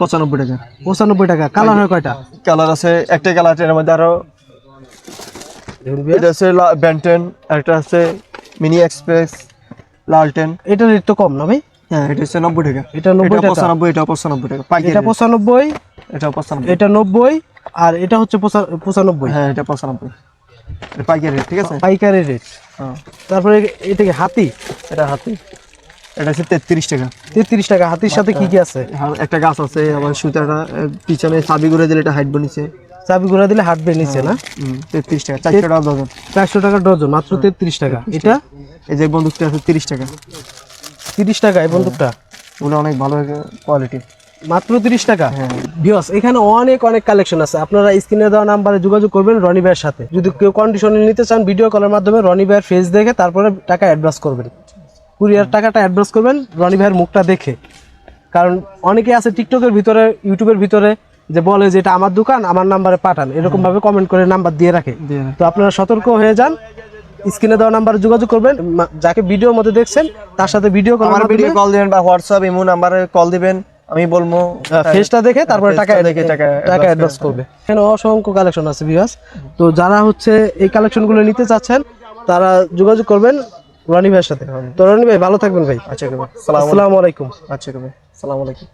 পঁচানব্বই টাকা। পঁচানব্বই টাকা। কালার হয় কয়টা? কালার আছে একটা কালারের মধ্যে আরও এটা আছে ব্যান্টেন একটা আছে মিনি এক্সপ্রেস লালটেন। এটা রেট তো কম না ভাই? হ্যাঁ এটা হচ্ছে নব্বই টাকা। এটা নব্বই টাকা। পঁচানব্বই এটা পঁচানব্বই টাকা। পাইকারি এটা পঁচানব্বই এটা পঁচানব্বই। এটা নব্বই আর এটা হচ্ছে পঁচানব্বই। হ্যাঁ এটা পঁচানব্বই। পাইকারি রেট ঠিক আছে? পাইকারি রেট হ্যাঁ। তারপরে এটা কি হাতি? এটা হাতে। এটা হচ্ছে তেত্রিশ টাকা। তেত্রিশ টাকা। হাতির সাথে কি কি আছে? হ্যাঁ, একটা গাছ আছে সুতাটা পিছনে চাবি দিলে এটা হাইট বনিছে চাবি ঘোরা দিলে হাঁটবে নিচে না? তেত্রিশ টাকা চারশো টাকা ডজন। চারশো টাকা ডজন মাত্র তেত্রিশ টাকা। এটা? এই যে বন্দুকটা আছে তিরিশ টাকা। তিরিশ টাকা এই বন্দুকটা? ওগুলো অনেক ভালো কোয়ালিটি মাত্র তিরিশ টাকা? হ্যাঁ। ভিওস এখানে অনেক অনেক কালেকশন আছে। আপনারা স্ক্রিনে দেওয়া নাম্বারে যোগাযোগ করবেন রনি ভাইয়ের সাথে। যদি কেউ কন্ডিশনে নিতে চান ভিডিও কলের মাধ্যমে রনি ভাইয়ের ফেস দেখে তারপরে টাকা অ্যাডভান্স করবেন। কুরিয়ার টাকাটা অ্যাডভান্স করবেন রনি ভাইয়ের মুখটা দেখে। কারণ অনেকে আছে টিকটকের ভিতরে ইউটিউবের ভিতরে যে বলে যে এটা আমার দোকান আমার নাম্বারে পাঠান। এরকম ভাবে কমেন্ট করে নাম্বার দিয়ে রাখে। তো আপনারা সতর্ক হয়ে যান স্ক্রিনে দেওয়া নাম্বারে যোগাযোগ করবেন। যাকে ভিডিওর মধ্যে দেখছেন তার সাথে ভিডিও কল আমার ভিডিও কল দিবেন বা হোয়াটসঅ্যাপ ইমো নাম্বারে কল দিবেন। আমি বলব ফেসটা দেখে তারপরে টাকা দেখে টাকা টাকা অ্যাডভান্স করবে। এখানে অসংখ্য কালেকশন আছে বিয়াস তো যারা হচ্ছে এই কালেকশনগুলো নিতে চাচ্ছেন তারা যোগাযোগ করবেন। রনি ভাইয়ের সাথে। তো রনি ভাই ভালো থাকবেন ভাই। আচ্ছা আসসালামাইকুম সালাম আসসালামু আলাইকুম। আচ্ছা সালাম আলাইকুম।